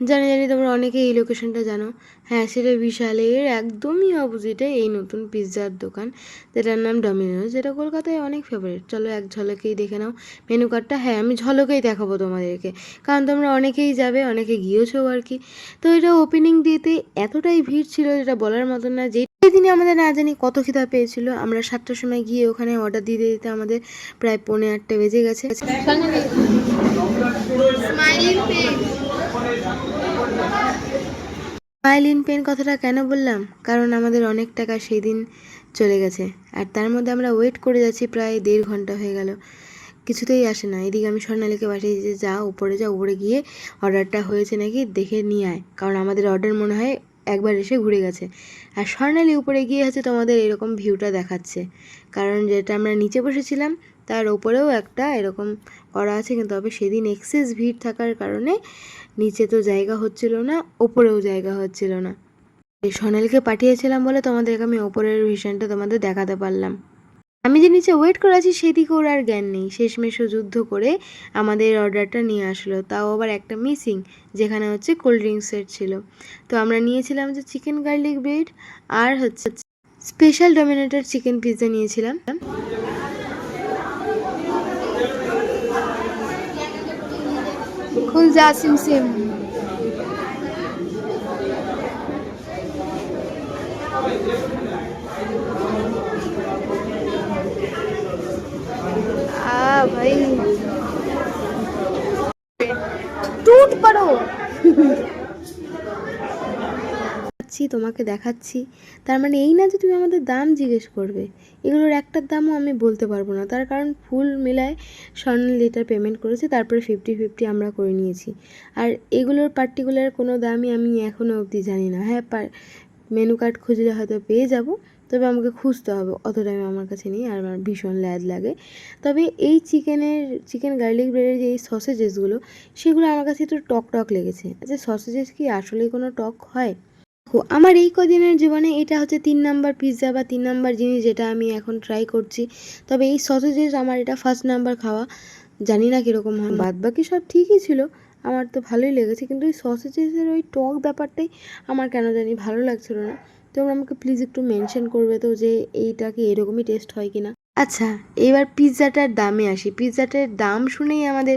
জানি জানি তোমরা অনেকে এই লোকেশনটা জানো। হ্যাঁ সেটা বিশালের একদমই অপোজিটে এই নতুন পিৎজার দোকান, যেটার নাম ডমিনোজ যেটা কলকাতায় অনেক ফেভারিট চলো এক ঝলকেই দেখে নাও মেনু কার্ডটা হ্যাঁ আমি ঝলকেই দেখাবো তোমাদেরকে, কারণ তোমরা অনেকেই যাবে, অনেকে গিয়েছো আর কি। তো এটা ওপেনিং ডেতে এতটাই ভিড় ছিল যেটা বলার মতন না, যে দিনে আমাদের না জানি কত খিদা পেয়েছিল। আমরা সাতটার সময় গিয়ে ওখানে অর্ডার দিতে দিতে আমাদের প্রায় পৌনে আটটা বেজে গেছে। স্মাইলিন পেন কথাটা কেন বললাম? কারণ আমাদের অনেক টাকা সেই দিন চলে গেছে। আর তার মধ্যে আমরা ওয়েট করে যাচ্ছি, প্রায় দেড় ঘণ্টা হয়ে গেল। কিছুতেই আসে না। এদিকে আমি স্বর্ণালীকে পাঠিয়েছি যে যা, উপরে যা। উপরে গিয়ে অর্ডারটা হয়েছে নাকি দেখে নিয়ে আয়। কারণ আমাদের অর্ডার মনে হয় একবার এসে ঘুরে গেছে। আর স্বর্ণালী উপরে গিয়ে হচ্ছে তোমাদের এরকম ভিউটা দেখাচ্ছে। কারণ যেটা আমরা নিচে বসেছিলাম তার ওপরেও একটা এরকম করা আছে, কিন্তু তবে সেদিন এক্সেস ভিড় থাকার কারণে নিচে তো জায়গা হচ্ছিল না, ওপরেও জায়গা হচ্ছিল না। সোনালিকে পাঠিয়েছিলাম বলে তোমাদেরকে আমি ওপরের ভিশনটা তোমাদের দেখাতে পারলাম। আমি যে নিচে ওয়েট করে আছি সেদিকে ওর আর জ্ঞান নেই। শেষমেশও যুদ্ধ করে আমাদের অর্ডারটা নিয়ে আসলো। তাও আবার একটা মিসিং যেখানে হচ্ছে কোল্ড ড্রিঙ্কসের ছিল। তো আমরা নিয়েছিলাম যে চিকেন গার্লিক ব্রেড আর হচ্ছে স্পেশাল ডমিনেটেড চিকেন পিৎজা নিয়েছিলাম। खुल जा सिम सिम आ भाई। দেখাচ্ছি তোমাকে দেখাচ্ছি। তার মানে এই না যে তুমি আমাদের দাম জিজ্ঞেস করবে। এগুলোর একটার দামও আমি বলতে পারব না। তার কারণ ফুল মেলায় স্বর্ণ লিটার পেমেন্ট করেছে, তারপরে ফিফটি ফিফটি আমরা করে নিয়েছি। আর এগুলোর পার্টিকুলার কোনো দামই আমি এখনও অবধি জানি না। হ্যাঁ মেনু কার্ড খুঁজলে হয়তো পেয়ে যাব, তবে আমাকে খুঁজতে হবে। অত টাইম আমার কাছে নেই, আর আমার ভীষণ ল্যাদ লাগে। তবে এই চিকেনের, চিকেন গার্লিক ব্রেডের যে এই সসেজেসগুলো সেগুলো আমার কাছে একটু টক টক লেগেছে। আচ্ছা সসেজেস কি আসলেই কোনো টক হয়? আমার এই কদিনের জীবনে এটা হচ্ছে তিন নাম্বার পিৎজা বা তিন নাম্বার জিনিস যেটা আমি এখন ট্রাই করছি। তবে এই সসেজেস আমার এটা ফার্স্ট নাম্বার খাওয়া, জানি না কীরকম হয়। বাদ বাকি সব ঠিকই ছিল, আমার তো ভালোই লেগেছে, কিন্তু ওই সসেজেসের ওই টক ব্যাপারটাই আমার কেন জানি ভালো লাগছিল না। তোমরা আমাকে প্লিজ একটু মেনশন করবে তো যে এইটা কি এরকমই টেস্ট হয় কি না আচ্ছা এবার পিৎজাটার দামে আসি। পিৎজাটার দাম শুনেই আমাদের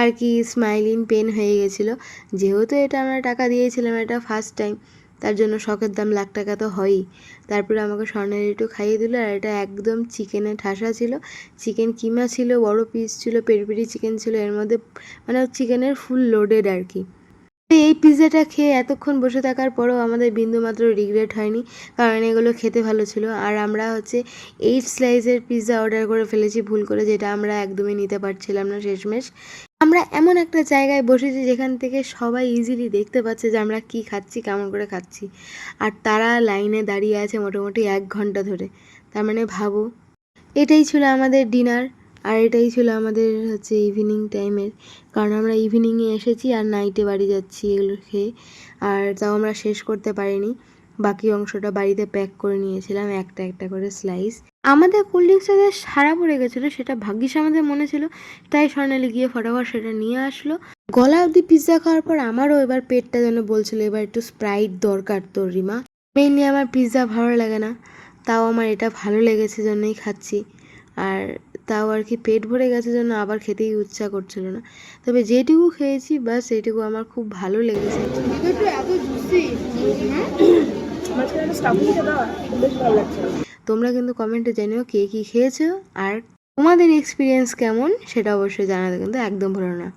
আর কি স্মাইলিং পেন হয়ে গেছিল। যেহেতু এটা আমরা টাকা দিয়েছিলাম, এটা ফার্স্ট টাইম তার জন্য শখের দাম লাখ টাকা তো হয়ই। তারপরে আমাকে স্বর্ণের একটু খাইয়ে দিল আর এটা একদম চিকেনে ঠাসা ছিল। চিকেন কিমা ছিল, বড় পিস ছিল, পেরি চিকেন ছিল, এর মধ্যে মানে চিকেনের ফুল লোডেড আর কি। এই পিৎজাটা খেয়ে এতক্ষণ বসে থাকার পরেও আমাদের বিন্দুমাত্র রিগ্রেট হয়নি, কারণ এগুলো খেতে ভালো ছিল। আর আমরা হচ্ছে এইট স্লাইসের পিৎজা অর্ডার করে ফেলেছি, ভুল করে যেটা আমরা একদমই নিতে পারছিলাম না শেষমেশ। আমরা এমন একটা জায়গায় বসেছি যেখান থেকে সবাই ইজিলি দেখতে পাচ্ছে যে আমরা কি খাচ্ছি, কেমন করে খাচ্ছি। আর তারা লাইনে দাঁড়িয়ে আছে মোটামুটি এক ঘণ্টা ধরে। তার মানে ভাবো, এটাই ছিল আমাদের ডিনার আর এটাই ছিল আমাদের হচ্ছে ইভিনিং টাইমের কারণ আমরা ইভিনিংয়ে এসেছি আর নাইটে বাড়ি যাচ্ছি এগুলো খেয়ে। আর তাও আমরা শেষ করতে পারিনি। বাকি অংশটা বাড়িতে প্যাক করে নিয়েছিলাম একটা একটা করে স্লাইস আমাদের কোল্ড ড্রিঙ্কসটা যে সারা পড়ে গেছিল সেটা ভাগ্যিস আমাদের মনে ছিল। তাই স্বর্ণালী গিয়ে ফটাফট সেটা নিয়ে আসলো। গলা অবধি পিৎজা খাওয়ার পর আমারও এবার পেটটা যেন বলছিল, এবার একটু স্প্রাইট দরকার তোর রিমা। মেনলি আমার পিৎজা ভালো লাগে না। তাও আমার এটা ভালো লেগেছে জন্যই খাচ্ছি। আর তাও আর কি পেট ভরে গেছে জন্য আবার খেতেই ইচ্ছা করছিল না। তবে যেটুকু খেয়েছি, ব্যাস সেইটুকু আমার খুব ভালো লাগছে। তোমরা কিন্তু কমেন্টে জানিও কে কী খেয়েছো আর তোমাদের এক্সপিরিয়েন্স কেমন, সেটা অবশ্যই জানাতে কিন্তু একদম ভুলো না।